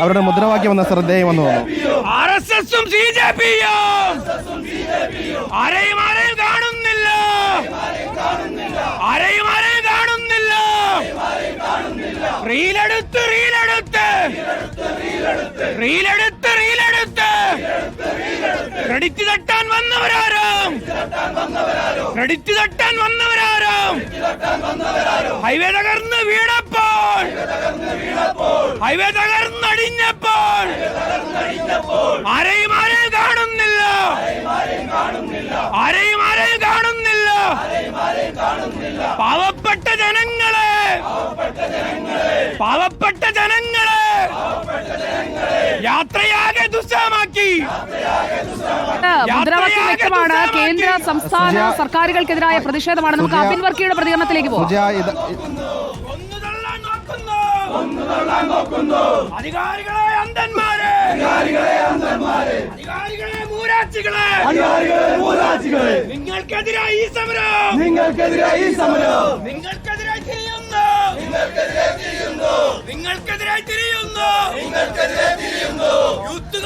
അവരുടെ മുദ്രാവാക്യം എന്ന ശ്രദ്ധേയമെന്ന് തോന്നുന്നു ആർ കാണുന്നില്ല. ആരെയും ആരെയും കാണുന്നില്ല. റീലെടുത്ത് റീലെടുത്ത്. റീലെടുത്ത് റീലെടുത്ത്. ക്രെഡിറ്റ് തട്ടാൻ വന്നവരാരും. ക്രെഡിറ്റ് തട്ടാൻ വന്നവരാരും. ഹൈവേ തകർന്ന് വീണപ്പോൾ. ഹൈവേ തകർന്നടിഞ്ഞപ്പോൾ ആരെയും ആരെയും കാണുന്നില്ല. ആരെയും ആരെയും കാണുന്നില്ല. പാവപ്പെട്ട ജനങ്ങളെ. പാവപ്പെട്ട ജനങ്ങളെ. മുദ്രാവാക്യം വ്യക്തമാണ്. കേന്ദ്ര സംസ്ഥാന സർക്കാരുകൾക്കെതിരായ പ്രതിഷേധമാണ്. നമുക്ക് അബിൻ വർക്കിയുടെ പ്രതികരണത്തിലേക്ക് പോകാം സുജ ഇത് അധികാരികളെ അന്ധന്മാരെ. അധികാരികളെ അന്ധന്മാരെ. അധികാരികളെ മൂരാച്ചികളെ. നിങ്ങൾക്കെതിരായി ഈ സമരം. നിങ്ങൾക്കെതിരായി ഈ സമരം. നിങ്ങൾക്കെതിരായി തിരിയുന്നു. നിങ്ങൾക്കെതിരായി തിരിയുന്നു. യൂത്ത്